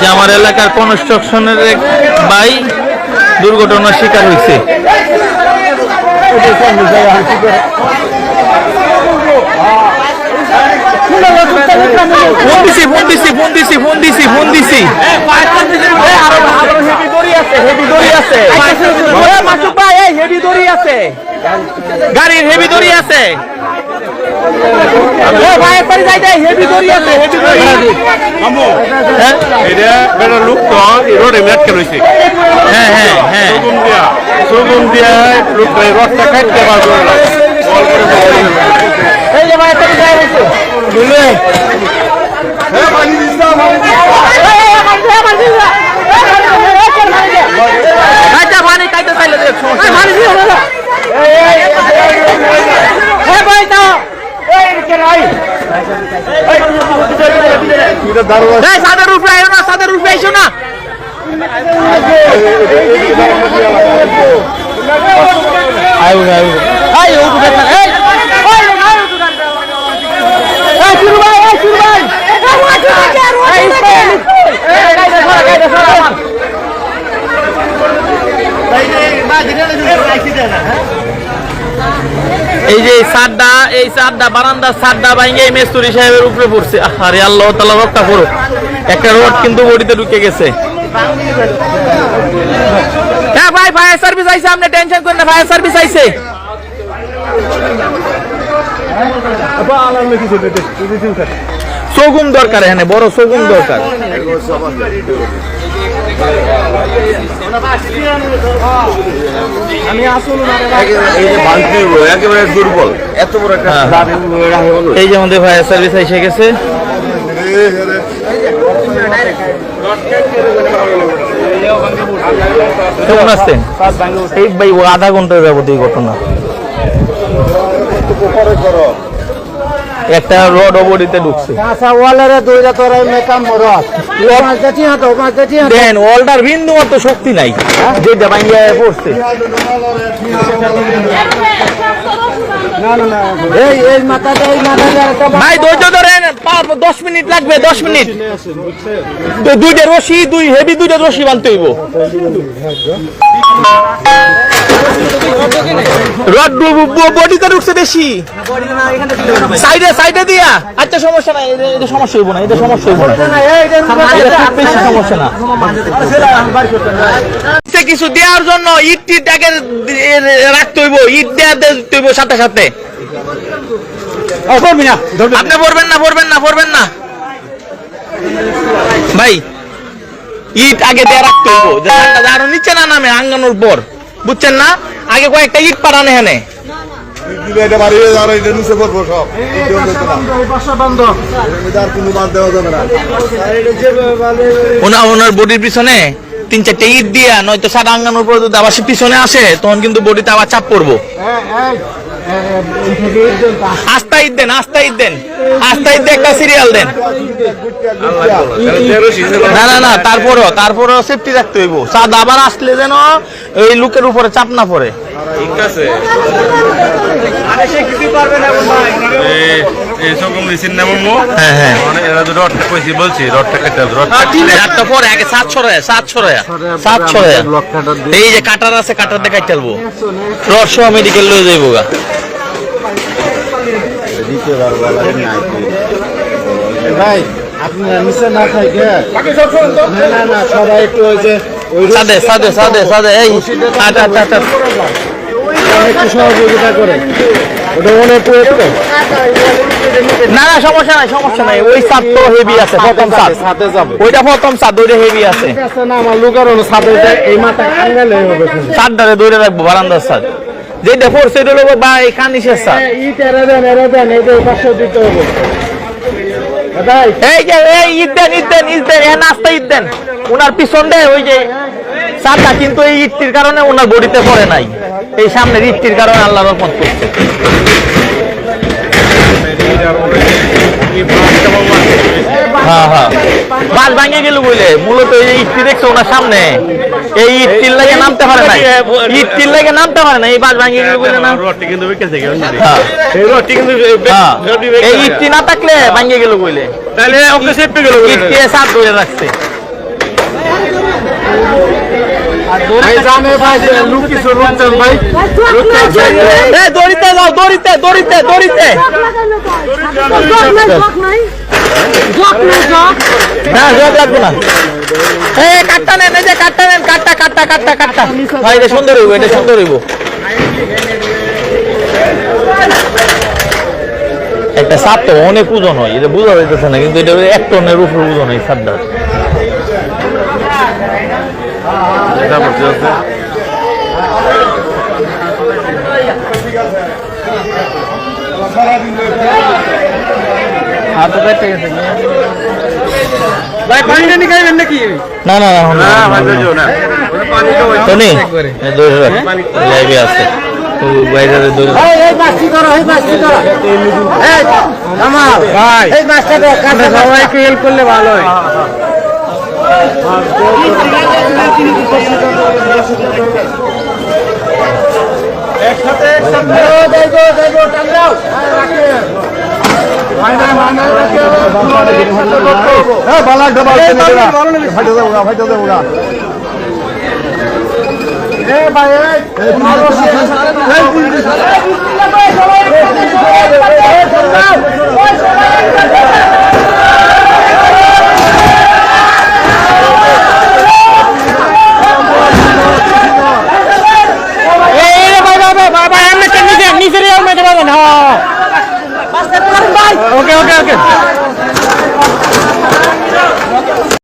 যে আমার এলাকার কনস্ট্রাকশনের এক ভাই দুর্ঘটনার শিকার হয়েছে ফোন দিছি ফোন দিছি ফোন দিছি ফোন দিছি ফোন দিছি গাড়ির হেভি দড়ি আছে হ্যাঁ? এটা বেটা লোক তো রোডে মেটকে রয়েছে হ্যাঁ হ্যাঁ হ্যাঁ সুগুন দিয়া সুগুন দিয়া লোকটা এই রথটা কাটতে পারবে না বল করে বল করে। কাইটা পানি কাইটা চাইলে দেখ এটা দারুণ এই সাদের রূপে আইও না সাদের রূপে আইসো না আইও আই ও তো দেখা এই এই শুরু ভাই এই শুরু ভাই এই এই গাইদা সরা গাইদা সরা এই যে এই সাদটা বারান্দার সাদটা ভাঙে মেস্তুরি সাহেবের উপরে পড়ছে। আরে আল্লাহ তালা রক্ষা করো একটা রোড কিন্তু বডিতে ঢুকে গেছে। হ্যাঁ ভাই ফায়ার সার্ভিস আইছে, আপনি টেনশন করেন না ফায়ার সার্ভিস আইছে। সগুম দরকার এখানে বড় সগুম দরকার এই যে বালতি একেবারে দুর্বল। এত বড় একটা হ্যাঁ। দাবি রাখে বলো এই যে আমাদের ফায়ার সার্ভিস এসে গেছে। কেমন আসছেন এই ভাই ও আধা ঘণ্টার যাবত এই ঘটনা একটা রড বডিতে ঢুকছে। কাঁচা ওয়ালের দুইটা তোর মেকাম রস মাছ দেখি হাতো মাছ দেখি হাতো দেন ওয়ালটার বিন্দু মতো শক্তি নাই। যেটা পড়ছে। ভাই ধৈর্য ধরেন দশ মিনিট লাগবে দশ মিনিট। দুইটা রশি দুই হেভি দুইটা রশি বানতে হইব। রড বডিতে ঢুকছে বেশি। সাইডে সাইডে দিয়া। আচ্ছা সমস্যা নাই এটা- সমস্যা হইব না এটা সমস্যা হইব না। বেশি সমস্যা না। কিছু দেওয়ার জন্য ইট টিট আগে রাখতে হইব ইট দেওয়া দিতে হইব সাথে সাথে। আপনি পড়বেন না পড়বেন না পড়বেন না। ভাই ইট আগে দেয়া রাখতে হইব। আরও নিচে না নামে আঙ্গানোর পর। বুঝছেন না? আগে কয়েকটা ইট পাঠানো এখানে। এটা বাড়িয়ে আর এটা নিচে পড়ব সব। বাসা বন্ধ আর কোনো বাদ দেওয়া যাবে না। ওনা ওনার বডির পিছনে তিন চারটে ইট দিয়া নয়তো সাদা আঙ্গানোর পর যদি আবার পিছনে আসে তখন কিন্তু বডিতে আবার চাপ পড়ব। আস্তা ঈদ দেন আস্তা ইট দেন। আস্তা ঈদ একটা সিরিয়াল দেন। না না না তারপরও তারপরও সেফটি রাখতে হইব। চাঁদ আবার আসলে যেন এই লোকের উপরে চাপ না পড়ে। ঠিক আছে। এই সকম রিসিন নাম মো। হ্যাঁ হ্যাঁ। মানে এরা তো কইছি বলছি রডটা কেটে রডটা একটা পরে আগে সাত ছড়ায় সাত ছড়ায় সাত ছড়ায় এই যে কাটার আছে কাটার দেখাই চলবো রস মেডিকেল লয়ে যাইবো গা। ভাই আপনি নিচে না থাকে না না না সবাই একটু ওই যে ওই সাদে সাদে সাদে সাদে এই আচ্ছা আচ্ছা আচ্ছা একটু সহযোগিতা করে। ওটা অনেক ওয়েট তো না না সমস্যা নাই সমস্যা নাই। ওই সাত তো হেভি আছে প্রথম যাবে ওইটা প্রথম সাত ওইটা হেভি আছে। না আমার লোকের সাথে এই মাথা আঙ্গালে হবে সাতটারে দৌড়ে রাখব বারান্দার যেটা এটা হলো বা এই কানিসের সাত। ইট এরা দেন এরা দেন এই যে পাঁচশো দিতে হবে। এই যে এই ঈদ দেন ঈদ দেন ঈদ দেন এ নাস্তা ঈদ দেন। ওনার পিছন দেয় ওই যে সাতটা কিন্তু এই ইটটির কারণে ওনার বডিতে পড়ে নাই। এই সামনের ইটটির কারণে আল্লাহ রহমত করছে। হ্যাঁ হ্যাঁ বাস ভাঙে গেল বলে মূলত এই ইটটি দেখছে ওনার সামনে? এই ইটটির লাগে নামতে পারে না ইটটির লাগে নামতে পারে না এই বাস ভাঙে গেল বলে না। হ্যাঁ। এই ইটটি না থাকলে ভাঙে গেল বলে তাহলে ওকে সেফটি গেল ইটটি সাত ধরে রাখছে। এটা সুন্দর হইব, এটা সুন্দর হইব। একটা সাপ তো অনেক ওজন হয়, এটা বোঝা যাইতেছে না, কিন্তু এটা এক টনের উপর ওজন হয় সাপটা এটা বলছে আছে। না না না তো টনি এই দৌড়ে রাখ লাইভে আছে তো ভাই এই মাছটা তো কাঁচা সবাই একটু হেল্প করলে ভালো হয় ভাই